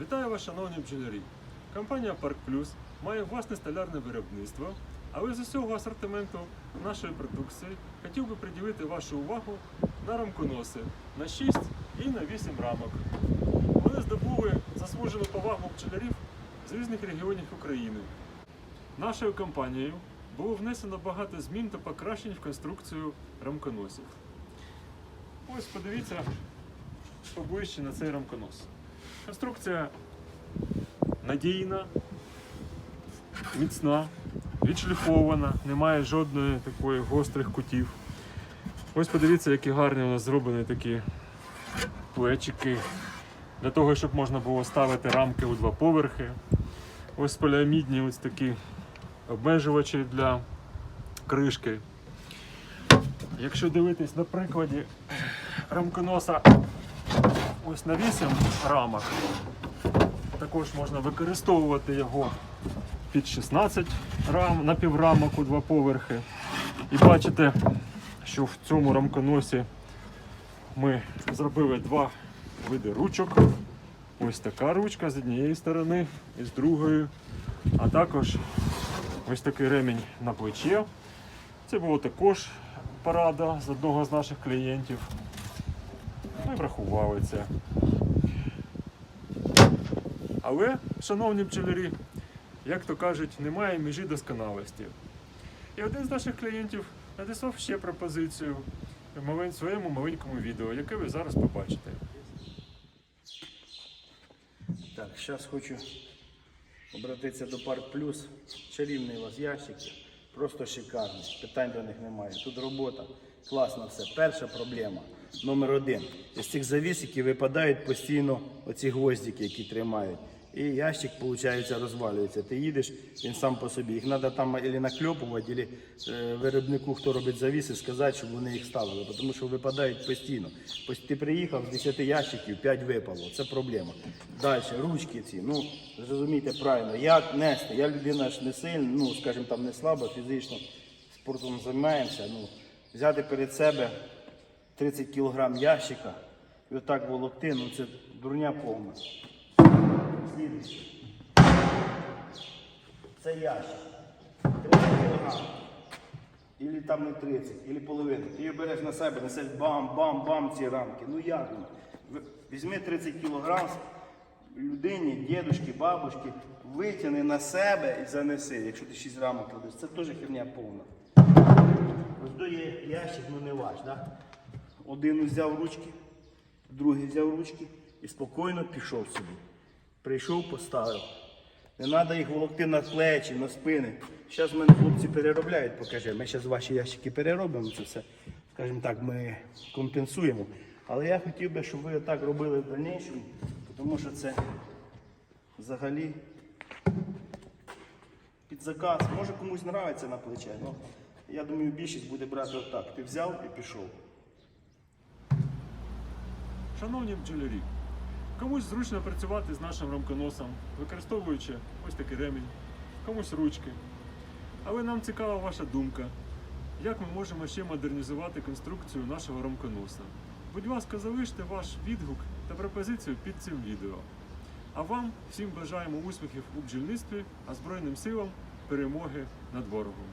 Вітаю вас, шановні бджолярі! Компанія Парк Плюс має власне столярне виробництво, але з усього асортименту нашої продукції хотів би приділити вашу увагу на рамконоси на 6 і на 8 рамок. Вони здобули заслужену повагу бджолярів з різних регіонів України. Нашою компанією було внесено багато змін та покращень в конструкцію рамконосів. Ось подивіться поближче на цей рамконос. Конструкція надійна, міцна, відшліфована, немає жодної такої гострих кутів. Ось подивіться, які гарні у нас зроблені такі плечики. Для того, щоб можна було ставити рамки у два поверхи. Ось поліамідні ось такі обмежувачі для кришки. Якщо дивитись на прикладі рамконоса ось на 8 рамок, також можна використовувати його під 16 рам, на піврамок у два поверхи. І бачите, що в цьому рамконосі ми зробили два види ручок. Ось така ручка з однієї сторони і з другої. А також ось такий ремінь на плече. Це було також порада з одного з наших клієнтів. Це. Але, шановні бджолярі, як то кажуть, немає межі досконалості. І один з наших клієнтів надіслав ще пропозицію в своєму маленькому відео, яке ви зараз побачите. Так, зараз хочу обратитися до Парк Плюс. Чарівний у вас ящик. Просто шикарний. Питань до них немає. Тут робота. Класно все. Перша проблема. Номер один. Із цих завісиків випадають постійно оці гвоздики, які тримають. І ящик, виходить, розвалюється. Ти їдеш, він сам по собі. Їх треба там або накльопувати, або е, виробнику, хто робить завіси, сказати, щоб вони їх ставили. Тому що випадають постійно. Ти приїхав з 10 ящиків, 5 випало. Це проблема. Далі, ручки ці. Ну, зрозумійте правильно, як нести. Я людина ж не сильна, ну, скажімо там, не слаба, фізично спортом займаємося. Ну, взяти перед себе 30 кг ящика і отак волокти, ну це дурня повна. Слідуючий. Це ящик. 30 кг. Ілі там не 30, ілі половину. Ти її береш на себе, несеш бам-бам-бам ці рамки. Ну як? Візьми 30 кг людині, дідушки, бабушки, витягни на себе і занеси, якщо ти 6 рамок кладеш. Це теж херня повна. Ось до є ящик, ну не ваш, да? Один взяв ручки, другий взяв ручки і спокійно пішов собі. Прийшов, поставив. Не треба їх волокти на плечі, на спини. Зараз мене хлопці переробляють, покажи. Ми зараз ваші ящики переробимо це все. Скажімо так, ми компенсуємо. Але я хотів би, щоб ви так робили в дальнішому, тому що це взагалі під заказ. Може комусь подобається на плече, але я думаю, більшість буде брати отак. Ти взяв і пішов. Шановні бджолярі, комусь зручно працювати з нашим рамконосом, використовуючи ось такий ремінь, комусь ручки. Але нам цікава ваша думка, як ми можемо ще модернізувати конструкцію нашого рамконоса. Будь ласка, залиште ваш відгук та пропозицію під цим відео. А вам всім бажаємо успіхів у бджільництві, а Збройним силам перемоги над ворогом.